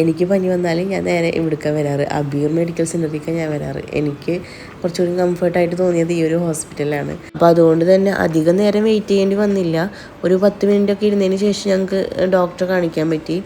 എനിക്ക് പനി വന്നാൽ ഞാൻ നേരെ ഇവിടേക്കാണ് വരാറ്. അബീർ മെഡിക്കൽ സെന്ററിലേക്കാണ് ഞാൻ വരാറ്. എനിക്ക് കുറച്ചുകൂടി കംഫർട്ടായിട്ട് തോന്നിയത് ഈ ഒരു ഹോസ്പിറ്റലാണ് അപ്പോൾ അതുകൊണ്ട് തന്നെ അധികം നേരം വെയിറ്റ് ചെയ്യേണ്ടി വന്നില്ല. ഒരു പത്ത് മിനിറ്റ് ഒക്കെ ഇരുന്നതിന് ശേഷം ഞങ്ങൾക്ക് ഡോക്ടറെ കാണിക്കാൻ പറ്റി.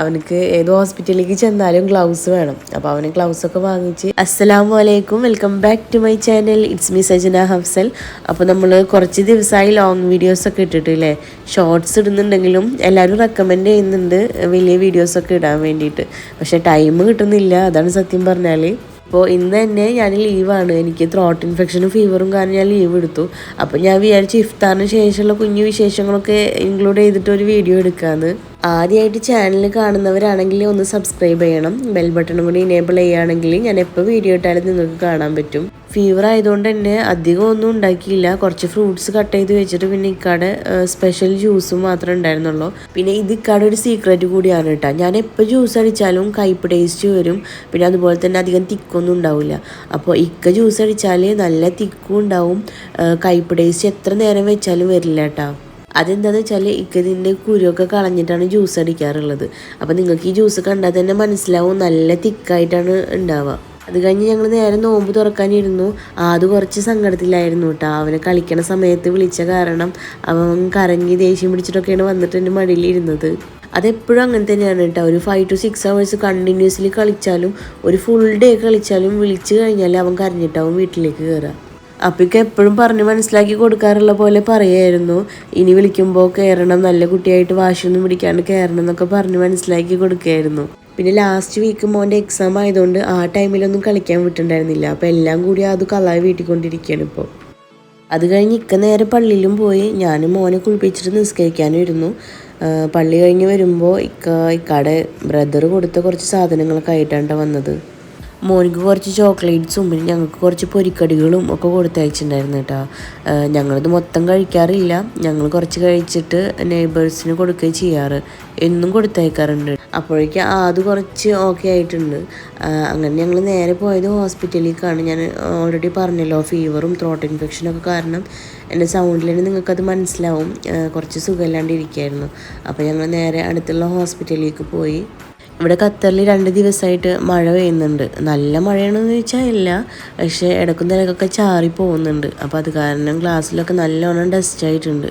അവനക്ക് ഏത് ഹോസ്പിറ്റലിലേക്ക് ചെന്നാലും ഗ്ലൗസ് വേണം. അപ്പോൾ അവന് ഗ്ലൗസ് ഒക്കെ വാങ്ങിച്ച് അസ്സലാമു വലൈക്കും welcome back to my channel it's me Sajana Hafsal. അപ്പോൾ നമ്മൾ കുറച്ച് ദിവസമായി ലോങ് വീഡിയോസ് ഒക്കെ ഇട്ടിട്ടില്ലേ ഷോർട്സ് ഇടുന്നുണ്ടെങ്കിലും എല്ലാവരും റെക്കമെൻഡ് ചെയ്യുന്നുണ്ട്. വലിയ വീഡിയോസൊക്കെ ഇടാൻ വേണ്ടിയിട്ട്. പക്ഷേ ടൈം കിട്ടുന്നില്ല അതാണ് സത്യം പറഞ്ഞാൽ അപ്പോൾ ഇന്ന് തന്നെ ഞാൻ ലീവാണ് എനിക്ക് ത്രോട്ട് ഇൻഫെക്ഷനും ഫീവറും കാരണം ഞാൻ ലീവ് എടുത്തു. അപ്പോൾ ഞാൻ വിചാരിച്ചു ഇഫ്താറിന് ശേഷമുള്ള കുഞ്ഞു വിശേഷങ്ങളൊക്കെ ഇൻക്ലൂഡ് ചെയ്തിട്ട് ഒരു വീഡിയോ എടുക്കാമെന്ന് ആദ്യമായിട്ട് ചാനൽ കാണുന്നവരാണെങ്കിൽ ഒന്ന് സബ്സ്ക്രൈബ് ചെയ്യണം. ബെൽ ബട്ടണും കൂടി ഇനേബിൾ ചെയ്യുകയാണെങ്കിൽ ഞാൻ എപ്പോൾ വീഡിയോ ഇട്ടാലും നിങ്ങൾക്ക് കാണാൻ പറ്റും. ഫീവർ ആയതുകൊണ്ട് തന്നെ അധികം ഒന്നും ഉണ്ടാക്കിയില്ല. കുറച്ച് ഫ്രൂട്ട്സ് കട്ട് ചെയ്ത് വെച്ചിട്ട് പിന്നെ ഇക്കാടെ സ്പെഷ്യൽ ജ്യൂസും മാത്രമേ ഉണ്ടായിരുന്നുള്ളൂ. പിന്നെ ഇത് ഇക്കാടെ ഒരു സീക്രട്ട് കൂടിയാണ് കേട്ടോ. ഞാൻ എപ്പോൾ ജ്യൂസ് അടിച്ചാലും കയ്പ് ടേസ്റ്റ് വരും. പിന്നെ അതുപോലെ തന്നെ അധികം തിക്കൊന്നും ഉണ്ടാവില്ല. അപ്പോൾ ഇക്ക ജ്യൂസ് അടിച്ചാൽ നല്ല തിക്കും ഉണ്ടാവും. കയ്പ് ടേസ്റ്റ് എത്ര നേരം വെച്ചാലും വരില്ല കേട്ടോ. അതെന്താണെന്ന് വെച്ചാൽ ഇക്കതിന്റെ കുരുവൊക്കെ കളഞ്ഞിട്ടാണ് ജ്യൂസ് അടിക്കാറുള്ളത്. അപ്പോൾ നിങ്ങൾക്ക് ഈ ജ്യൂസ് കണ്ടാൽ തന്നെ മനസ്സിലാവും നല്ല തിക്കായിട്ടാണ് ഉണ്ടാവുക. അത് കഴിഞ്ഞ് ഞങ്ങൾ നേരെ നോമ്പ് തുറക്കാനിരുന്നു. അത് കുറച്ച് സങ്കടത്തിലായിരുന്നു കേട്ടോ. അവനെ കളിക്കണ സമയത്ത് വിളിച്ച കാരണം അവൻ കറങ്ങി ദേഷ്യം പിടിച്ചിട്ടൊക്കെയാണ് വന്നിട്ട് എന്റെ മടിയിൽ ഇരുന്നത്. അതെപ്പോഴും അങ്ങനെ തന്നെയാണ് കേട്ടോ. ഒരു five to six hours continuously കളിച്ചാലും ഒരു ഫുൾ ഡേ കളിച്ചാലും വിളിച്ചു കഴിഞ്ഞാൽ അവൻ കരഞ്ഞിട്ടാവും വീട്ടിലേക്ക് കയറുക അപ്പിക്ക് എപ്പോഴും പറഞ്ഞ് മനസ്സിലാക്കി കൊടുക്കാറുള്ള പോലെ പറയായിരുന്നു. ഇനി വിളിക്കുമ്പോൾ കയറണം നല്ല കുട്ടിയായിട്ട് വാശിയൊന്നും പിടിക്കാണ്ട് കയറണം എന്നൊക്കെ പറഞ്ഞ് മനസ്സിലാക്കി കൊടുക്കുകയായിരുന്നു പിന്നെ ലാസ്റ്റ് വീക്ക് മോന്റെ എക്സാം ആയതുകൊണ്ട് ആ ടൈമിലൊന്നും കളിക്കാൻ വിട്ടിട്ടുണ്ടായിരുന്നില്ല. അപ്പോൾ എല്ലാം കൂടി അത് കളായി വീട്ടിക്കൊണ്ടിരിക്കുകയാണ് ഇപ്പോൾ അത് കഴിഞ്ഞ് ഇക്ക നേരെ പള്ളിയിലും പോയി. ഞാൻ മോനെ കുളിപ്പിച്ചിട്ട് നിസ്കരിക്കാനും ഇരുന്നു. പള്ളി കഴിഞ്ഞ് വരുമ്പോൾ ഇക്ക ഇക്കാടെ ബ്രദർ കൊടുത്ത കുറച്ച് സാധനങ്ങളൊക്കെ ആയിട്ടാണ് വന്നത്. മോനിക്ക് കുറച്ച് ചോക്ലേറ്റ്സും പിന്നെ ഞങ്ങൾക്ക് കുറച്ച് പൊരിക്കടികളും ഒക്കെ കൊടുത്തയച്ചിട്ടുണ്ടായിരുന്നു കേട്ടോ. ഞങ്ങളിത് മൊത്തം കഴിക്കാറില്ല. ഞങ്ങൾ കുറച്ച് കഴിച്ചിട്ട് നെയ്ബേഴ്സിന് കൊടുക്കുകയും ചെയ്യാറ്. എന്നും കൊടുത്തയക്കാറുണ്ട്. അപ്പോഴേക്കും അത് കുറച്ച് ഓക്കെ ആയിട്ടുണ്ട്. അങ്ങനെ ഞങ്ങൾ നേരെ പോയത് ഹോസ്പിറ്റലിലേക്കാണ് ഞാൻ ഓൾറെഡി പറഞ്ഞല്ലോ ഫീവറും ത്രോട്ട് ഇൻഫെക്ഷനും ഒക്കെ കാരണം എന്റെ സൗണ്ടിൽ തന്നെ നിങ്ങൾക്കത് മനസ്സിലാവും. കുറച്ച് സുഖമില്ലാണ്ടിരിക്കുകയായിരുന്നു. അപ്പോൾ ഞങ്ങൾ നേരെ അടുത്തുള്ള ഹോസ്പിറ്റലിലേക്ക് പോയി. ഇവിടെ ഖത്തറിൽ രണ്ട് ദിവസമായിട്ട് മഴ പെയ്യുന്നുണ്ട്. നല്ല മഴയാണെന്ന് ചോദിച്ചാൽ ഇല്ല. പക്ഷേ ഇടക്കും നിലക്കൊക്കെ ചാറി പോകുന്നുണ്ട്. അപ്പോൾ അത് കാരണം ഗ്ലാസ്സിലൊക്കെ നല്ലോണം ഡസ്റ്റ് ആയിട്ടുണ്ട്.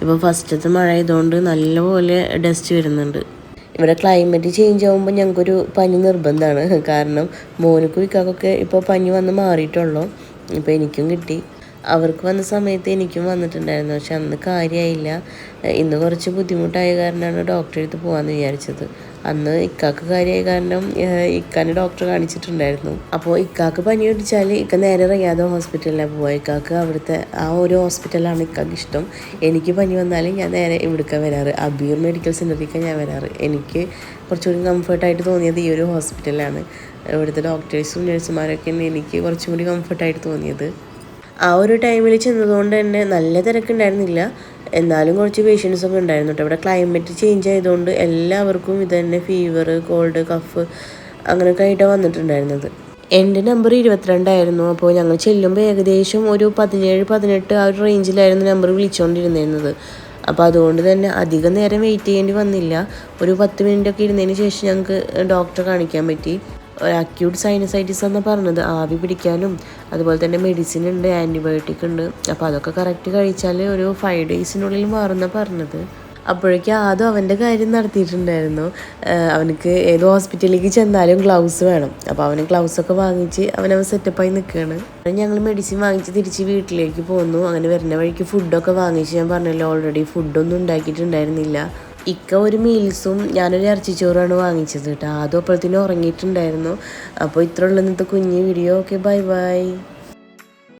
ഇപ്പോൾ ഫസ്റ്റത്തെ മഴ ആയതുകൊണ്ട് നല്ലപോലെ ഡസ്റ്റ് വരുന്നുണ്ട്. ഇവിടെ ക്ലൈമറ്റ് ചേഞ്ച് ആകുമ്പോൾ ഞങ്ങൾക്കൊരു പനി നിർബന്ധമാണ്. കാരണം മോനക്കും ഇക്കാക്കൊക്കെ ഇപ്പോൾ പനി വന്ന് മാറിയിട്ടുള്ളൂ. ഇപ്പോൾ എനിക്കും കിട്ടി. അവർക്ക് വന്ന സമയത്ത് എനിക്കും വന്നിട്ടുണ്ടായിരുന്നു. പക്ഷെ അന്ന് കാര്യമായില്ല ഇന്ന് കുറച്ച് ബുദ്ധിമുട്ടായ കാരണമാണ് ഡോക്ടറെ അടുത്ത് പോകാമെന്ന് വിചാരിച്ചത്. അന്ന് ഇക്കാക്ക് കാര്യമായ കാരണം ഇക്കാനെ ഡോക്ടർ കാണിച്ചിട്ടുണ്ടായിരുന്നു. അപ്പോൾ ഇക്കാക്ക് പനി പിടിച്ചാൽ ഇക്ക നേരെ ഇറങ്ങിയാതെ ഹോസ്പിറ്റലിലാണ് പോവുക ഇക്കാക്ക് അവിടുത്തെ ആ ഒരു ഹോസ്പിറ്റലാണ് ഇക്കാക്ക് ഇഷ്ടം. എനിക്ക് പനി വന്നാൽ ഞാൻ നേരെ ഇവിടേക്ക് വരാറ്. അബീർ മെഡിക്കൽ സെന്ററിലേക്കാണ് ഞാൻ വരാറ്. എനിക്ക് കുറച്ചുകൂടി കംഫർട്ടായിട്ട് തോന്നിയത് ഈ ഒരു ഹോസ്പിറ്റലാണ് ഇവിടുത്തെ ഡോക്ടേഴ്സും നഴ്സുമാരൊക്കെയാണ് എനിക്ക് കുറച്ചും കൂടി കംഫർട്ടായിട്ട് തോന്നിയത്. ആ ഒരു ടൈമിൽ ചെന്നതുകൊണ്ട് തന്നെ നല്ല തിരക്കുണ്ടായിരുന്നില്ല. എന്നാലും കുറച്ച് പേഷ്യൻസ് ഒക്കെ ഉണ്ടായിരുന്നു കേട്ടോ ഇവിടെ ക്ലൈമറ്റ് ചേഞ്ച് ആയതുകൊണ്ട് എല്ലാവർക്കും ഇത് തന്നെ ഫീവർ കോൾഡ് കഫ് അങ്ങനെയൊക്കെ ആയിട്ടാണ് വന്നിട്ടുണ്ടായിരുന്നത്. എന്റെ നമ്പർ ഇരുപത്തിരണ്ടായിരുന്നു അപ്പോൾ ഞങ്ങൾ ചെല്ലുമ്പോൾ ഏകദേശം ഒരു പതിനേഴ് പതിനെട്ട് ആ ഒരു റേഞ്ചിലായിരുന്നു നമ്പർ വിളിച്ചുകൊണ്ടിരുന്നിരുന്നത് അപ്പോൾ അതുകൊണ്ട് തന്നെ അധികം നേരം വെയിറ്റ് ചെയ്യേണ്ടി വന്നില്ല. ഒരു പത്ത് മിനിറ്റ് ഒക്കെ ഇരുന്നതിന് ശേഷം ഞങ്ങൾക്ക് ഡോക്ടറെ കാണിക്കാൻ പറ്റി. അക്യൂട്ട് സൈനസൈറ്റിസ് എന്ന് പറഞ്ഞത്. ആവി പിടിക്കാനും അതുപോലെ തന്നെ മെഡിസിൻ ഉണ്ട് ആന്റിബയോട്ടിക് ഉണ്ട്. അപ്പോൾ അതൊക്കെ കറക്റ്റ് കഴിച്ചാൽ ഒരു ഫൈവ് ഡേയ്സിനുള്ളിൽ മാറുന്ന പറഞ്ഞത്. അപ്പോഴേക്കും ആദ്യം അവന്റെ കാര്യം നടത്തിയിട്ടുണ്ടായിരുന്നു. അവനക്ക് ഏത് ഹോസ്പിറ്റലിലേക്ക് ചെന്നാലും ഗ്ലൗസ് വേണം. അപ്പോൾ അവന് ഒക്കെ വാങ്ങിച്ച് അവനവൻ സെറ്റപ്പായി നിൽക്കുകയാണ് ഞങ്ങൾ മെഡിസിൻ വാങ്ങിച്ച് തിരിച്ച് വീട്ടിലേക്ക് പോന്നു. അങ്ങനെ വരുന്ന വഴിക്ക് ഫുഡൊക്കെ വാങ്ങിച്ച് ഞാൻ പറഞ്ഞല്ലോ ഓൾറെഡി ഫുഡൊന്നും ഉണ്ടാക്കിയിട്ടുണ്ടായിരുന്നില്ല. ഇക്ക ഒരു മീൽസും ഞാനൊരു ഇറച്ചിച്ചോറാണ് വാങ്ങിച്ചത് കേട്ടോ. അതും അപ്പോഴത്തേനും ഉറങ്ങിയിട്ടുണ്ടായിരുന്നു. അപ്പോൾ ഇത്ര ഉള്ള ഇന്നത്തെ കുഞ്ഞ് വീഡിയോ. Okay bye bye